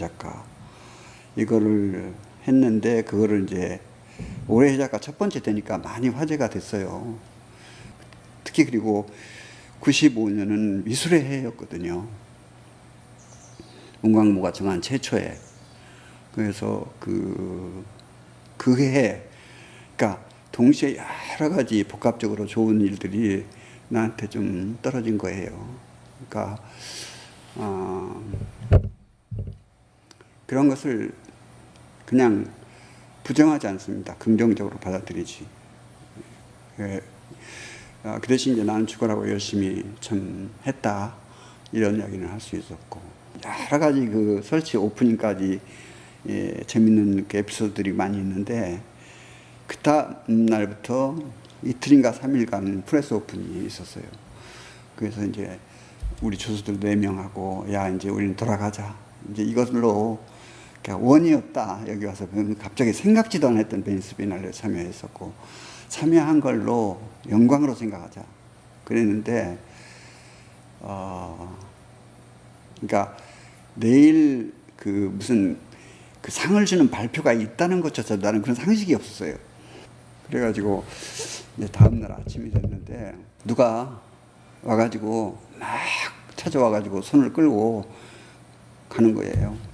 작가 이거를 했는데 그거를 이제 올해의 작가 첫 번째 되니까 많이 화제가 됐어요. 특히 그리고 95년은 미술의 해였거든요. 문광부가 정한 최초에 그래서 그 그해 그러니까 동시에 여러 가지 복합적으로 좋은 일들이 나한테 좀 떨어진 거예요. 그러니까 어, 그런 것을 그냥 부정하지 않습니다. 긍정적으로 받아들이지. 예. 아, 그 대신 이제 나는 죽어라고 열심히 참 했다. 이런 이야기는 할 수 있었고. 여러 가지 그 설치 오프닝까지 예, 재밌는 그 에피소드들이 많이 있는데, 그 다음 날부터 이틀인가 삼일간 프레스 오픈이 있었어요. 그래서 이제 우리 주수들 네 명하고, 야, 이제 우리는 돌아가자. 이제 이것으로 그러니까 원이 없다. 여기 와서 그건 갑자기 생각지도 않았던 베니스 비날레 참여했었고 참여한 걸로 영광으로 생각하자. 그랬는데 어 그러니까 내일 그 무슨 그 상을 주는 발표가 있다는 것조차 나는 그런 상식이 없었어요. 그래가지고 이제 다음 날 아침이 됐는데 누가 와가지고 막 찾아와가지고 손을 끌고 가는 거예요.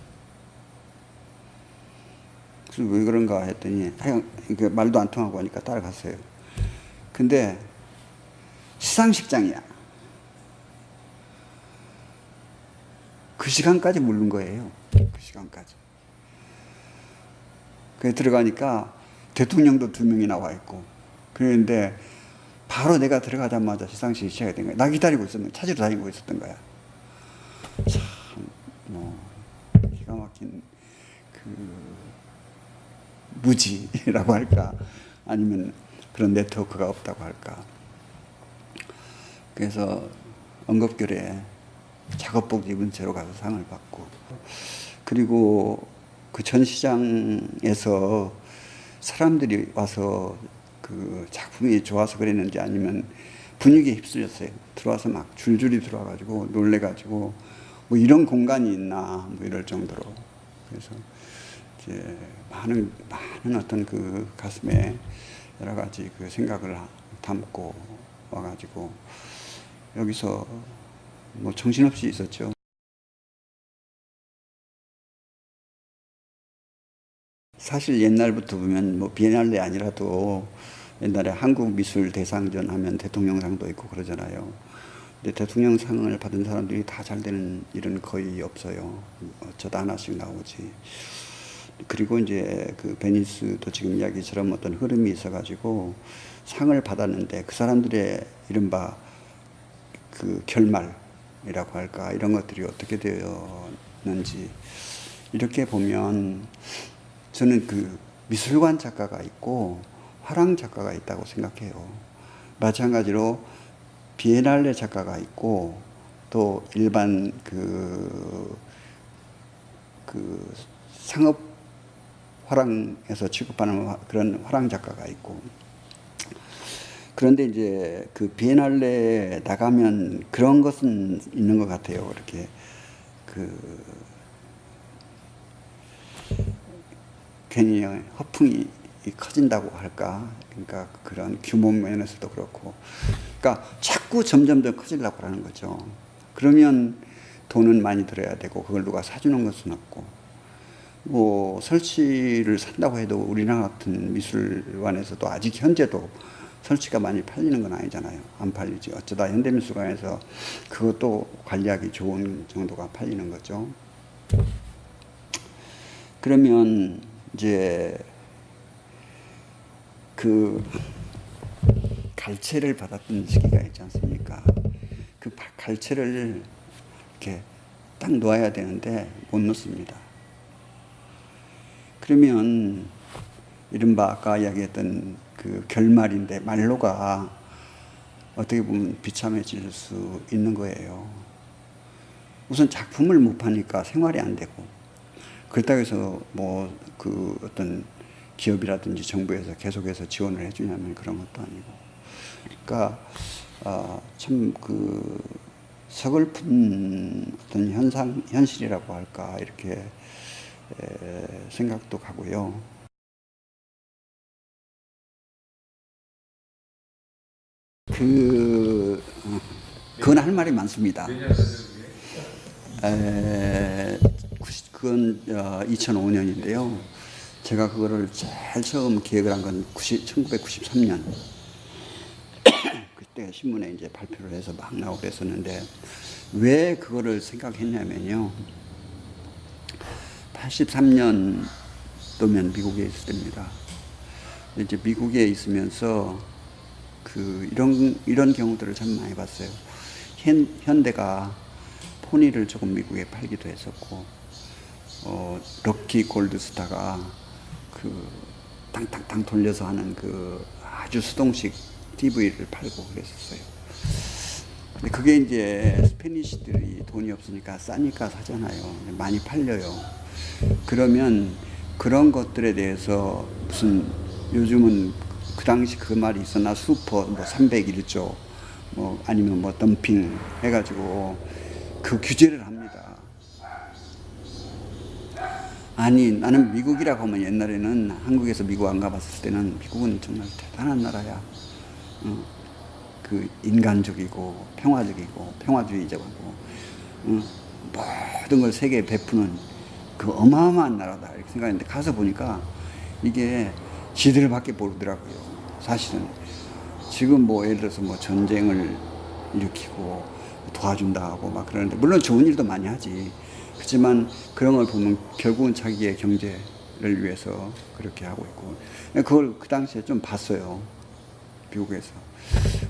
그래서 왜 그런가 했더니 하여간 이게 말도 안 통하고 하니까 따라갔어요. 근데 시상식장이야. 그 시간까지 모르는 거예요. 그 시간까지. 그래 들어가니까 대통령도 두 명이 나와 있고 그랬는데 바로 내가 들어가자마자 시상식이 시작이 된 거야. 나 기다리고 있었는 찾으러 다니고 있었던 거야. 참, 뭐, 기가 막힌 그 무지라고 할까? 아니면 그런 네트워크가 없다고 할까? 그래서 언급결에 작업복 입은 채로 가서 상을 받고 그리고 그 전시장에서 사람들이 와서 그 작품이 좋아서 그랬는지 아니면 분위기에 휩쓸렸어요. 들어와서 막 줄줄이 들어와가지고 놀래가지고 뭐 이런 공간이 있나 뭐 이럴 정도로. 그래서 이제 많은 많은 어떤 그 가슴에 여러 가지 그 생각을 담고 와가지고 여기서 뭐 정신없이 있었죠. 사실 옛날부터 보면 뭐 비엔날레 아니라도 옛날에 한국 미술 대상전 하면 대통령상도 있고 그러잖아요. 근데 대통령상을 받은 사람들이 다 잘 되는 일은 거의 없어요. 어쩌다 하나씩 나오지. 그리고 이제 그 베니스도 지금 이야기처럼 어떤 흐름이 있어가지고 상을 받았는데 그 사람들의 이른바 그 결말이라고 할까 이런 것들이 어떻게 되었는지 이렇게 보면 저는 그 미술관 작가가 있고 화랑 작가가 있다고 생각해요. 마찬가지로 비에날레 작가가 있고 또 일반 그, 그 상업 화랑에서 취급하는 화- 그런 화랑 작가가 있고 그런데 이제 그 비엔날레 나가면 그런 것은 있는 것 같아요. 이렇게 그 괜히 허풍이 커진다고 할까? 그러니까 그런 규모 면에서도 그렇고, 그러니까 자꾸 점점 더 커지려고 하는 거죠. 그러면 돈은 많이 들어야 되고 그걸 누가 사주는 것은 없고, 뭐 설치를 산다고 해도 우리나라 같은 미술관에서도 아직 현재도 설치가 많이 팔리는 건 아니잖아요. 안 팔리지. 어쩌다 현대미술관에서 그것도 관리하기 좋은 정도가 팔리는 거죠. 그러면 이제 그 갈채를 받았던 시기가 있지 않습니까? 그 바- 갈채를 이렇게 딱 놓아야 되는데 못 놓습니다. 그러면 이른바 아까 이야기했던 그 결말인데 말로가 어떻게 보면 비참해질 수 있는 거예요. 우선 작품을 못 파니까 생활이 안 되고 그렇다고 해서 뭐 그 어떤 기업이라든지 정부에서 계속해서 지원을 해주냐면 그런 것도 아니고 그러니까 아, 참그 서글픈 어떤 현상 현실이라고 할까 이렇게 에, 생각도 가고요. 그 어, 그건 할 말이 많습니다. 에, 90 그건 어, 2005년인데요. 제가 그거를 제일 처음 기획을 한 건 1993년. 그때 신문에 이제 발표를 해서 막 나오고 그랬었는데 왜 그거를 생각했냐면요. 83년도면 미국에 있을 때입니다. 이제 미국에 있으면서 그 이런 이런 경우들을 참 많이 봤어요. 현 현대가 포니를 조금 미국에 팔기도 했었고, 어 럭키 골드스타가 그 탕탕탕 돌려서 하는 그 아주 수동식 TV를 팔고 그랬었어요. 근데 그게 이제 스페니시들이 돈이 없으니까 싸니까 사잖아요. 많이 팔려요. 그러면 그런 것들에 대해서 무슨 요즘은 그 당시 그 말이 있었나 슈퍼 뭐 301조 뭐 아니면 뭐 덤핑 해가지고 그 규제를 합니다. 아니 나는 미국이라고 하면 옛날에는 한국에서 미국 안 가봤을 때는 미국은 정말 대단한 나라야. 어, 그 인간적이고 평화적이고 평화주의적이고 어, 모든 걸 세계에 베푸는 그 어마어마한 나라다 이렇게 생각했는데 가서 보니까 이게 지들밖에 모르더라고요. 사실은 지금 뭐 예를 들어서 뭐 전쟁을 일으키고 도와준다 하고 막 그러는데 물론 좋은 일도 많이 하지. 그렇지만 그런 걸 보면 결국은 자기의 경제를 위해서 그렇게 하고 있고 그걸 그 당시에 좀 봤어요. 미국에서.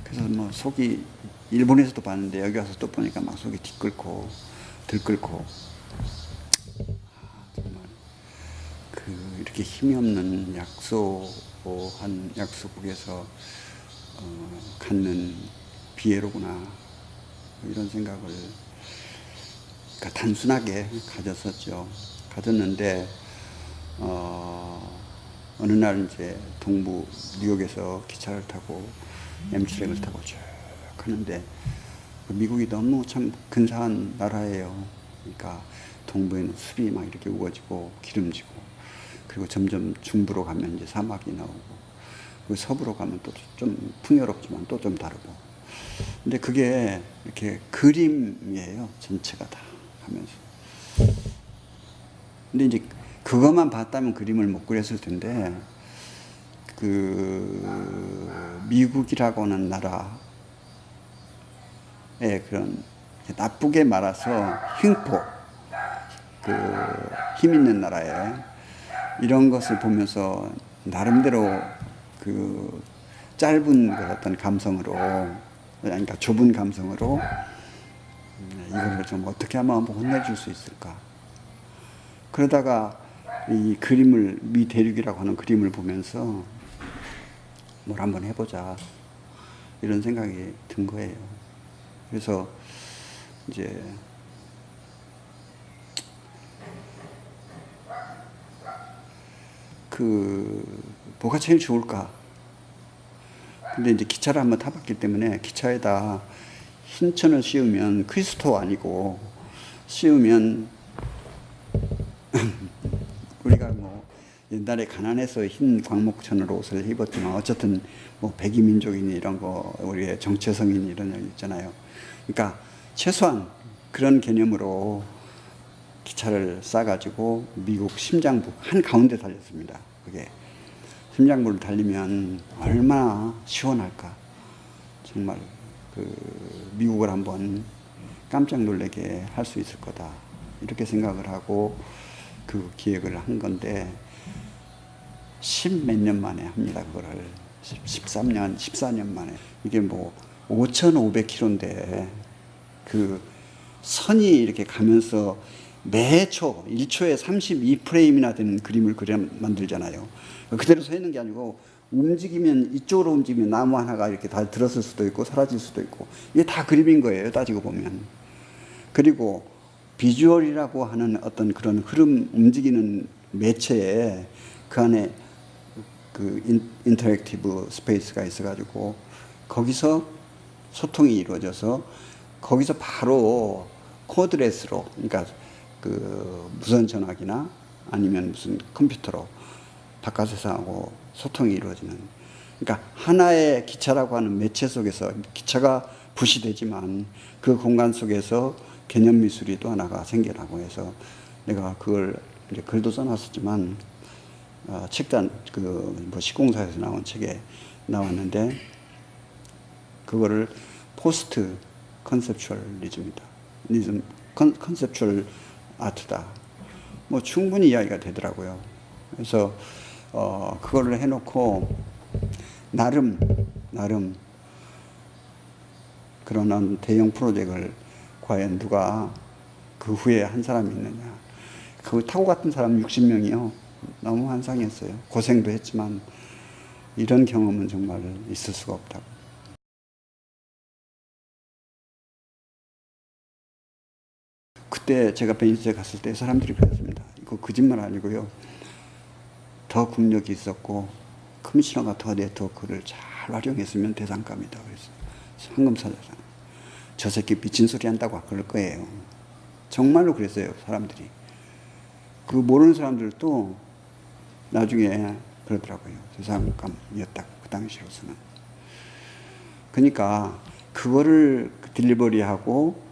그래서 뭐 속이 일본에서도 봤는데 여기 와서 또 보니까 막 속이 뒤끓고 들끓고 아, 정말 그 이렇게 힘이 없는 약소한 약소국에서 어, 갖는 비애로구나 이런 생각을 그러니까 단순하게 가졌었죠. 가졌는데 어, 어느 날 이제 동부 뉴욕에서 기차를 타고 엠트랙을 타고 쭉 가는데 그 미국이 너무 참 근사한 나라예요. 그러니까 동부에는 숲이 막 이렇게 우거지고 기름지고 그리고 점점 중부로 가면 이제 사막이 나오고 그 서부로 가면 또 좀 풍요롭지만 또 좀 다르고. 근데 그게 이렇게 그림이에요 전체가 다 하면서. 근데 이제 그것만 봤다면 그림을 못 그렸을 텐데 그 미국이라고 하는 나라의 그런 나쁘게 말해서 흉포 그 힘 있는 나라에 이런 것을 보면서 나름대로 그 짧은 그 어떤 감성으로 그러니까 좁은 감성으로 음, 이거를 좀 어떻게 하면 혼내줄 수 있을까 그러다가 이 그림을 미 대륙이라고 하는 그림을 보면서 뭘 한번 해보자 이런 생각이 든 거예요. 그래서 이제 그 뭐가 제일 좋을까? 근데 이제 기차를 한번 타봤기 때문에 기차에다 흰 천을 씌우면 크리스토 아니고 씌우면 우리가 뭐 옛날에 가난해서 흰 광목천으로 옷을 입었지만 어쨌든 뭐 백이 민족이니 이런 거 우리의 정체성이니 이런 거 있잖아요. 그러니까 최소한 그런 개념으로 기차를 싸가지고 미국 심장부 한 가운데 달렸습니다. 그게 심장부를 달리면 얼마나 시원할까. 정말 그 미국을 한번 깜짝 놀라게 할 수 있을 거다. 이렇게 생각을 하고 그 기획을 한 건데 십몇 년 만에 합니다. 그거를 13년, 14년 만에 이게 뭐 5,500km인데 그 선이 이렇게 가면서 매초 1초에 32프레임이나 되는 그림을 그려 만들잖아요. 그대로 서 있는 게 아니고 움직이면 이쪽으로 움직이면 나무 하나가 이렇게 다 들었을 수도 있고 사라질 수도 있고 이게 다 그림인 거예요. 따지고 보면. 그리고 비주얼이라고 하는 어떤 그런 흐름 움직이는 매체에 그 안에 그 인, 인터랙티브 스페이스가 있어가지고 거기서 소통이 이루어져서 거기서 바로 코드레스로 그러니까 그 무선 전화기나 아니면 무슨 컴퓨터로 바깥 세상하고 소통이 이루어지는 그러니까 하나의 기차라고 하는 매체 속에서 기차가 부시되지만 그 공간 속에서 개념 미술이 또 하나가 생겨나고 해서 내가 그걸 이제 글도 써놨었지만 어, 책단 그뭐 시공사에서 나온 책에 나왔는데 그거를 포스트 컨셉츄얼리즘이다. 컨셉츄얼 아트다. 뭐 충분히 이야기가 되더라고요. 그래서 어 그거를 해놓고 나름 나름 그런 한 대형 프로젝트를 과연 누가 그 후에 한 사람이 있느냐. 그 타고 갔던 사람 60명이요. 너무 환상이었어요. 고생도 했지만 이런 경험은 정말 있을 수가 없다고. 그때 제가 베니스에 갔을 때 사람들이 그랬습니다. 이거 거짓말 아니고요. 더 국력이 있었고 커미셔너가 더 네트워크를 잘 활용했으면 대상감이다. 그래서 황금사자상. 저 새끼 미친 소리 한다고 그럴 거예요. 정말로 그랬어요. 사람들이. 그 모르는 사람들도 나중에 그러더라고요. 대상감이었다고 그 당시로서는. 그러니까 그거를 딜리버리하고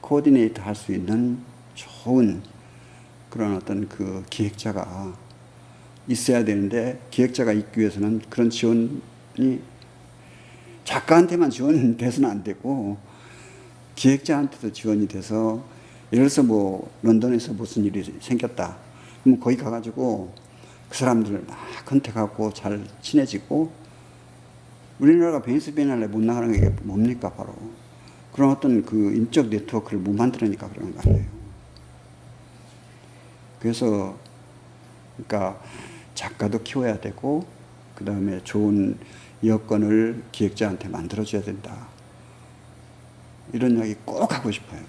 코디네이트 할 수 있는 좋은 그런 어떤 그 기획자가 있어야 되는데 기획자가 있기 위해서는 그런 지원이 작가한테만 지원이 돼서는 안 되고 기획자한테도 지원이 돼서 예를 들어서 뭐 런던에서 무슨 일이 생겼다. 그럼 거기 가가지고 그 사람들을 막 컨택하고 잘 친해지고 우리나라가 베니스 비엔날레 못 나가는 게 뭡니까 바로 그런 어떤 그 인적 네트워크를 못 만들으니까 그런 거 아니에요. 그래서 그러니까 작가도 키워야 되고 그 다음에 좋은 여건을 기획자한테 만들어줘야 된다. 이런 이야기 꼭 하고 싶어요.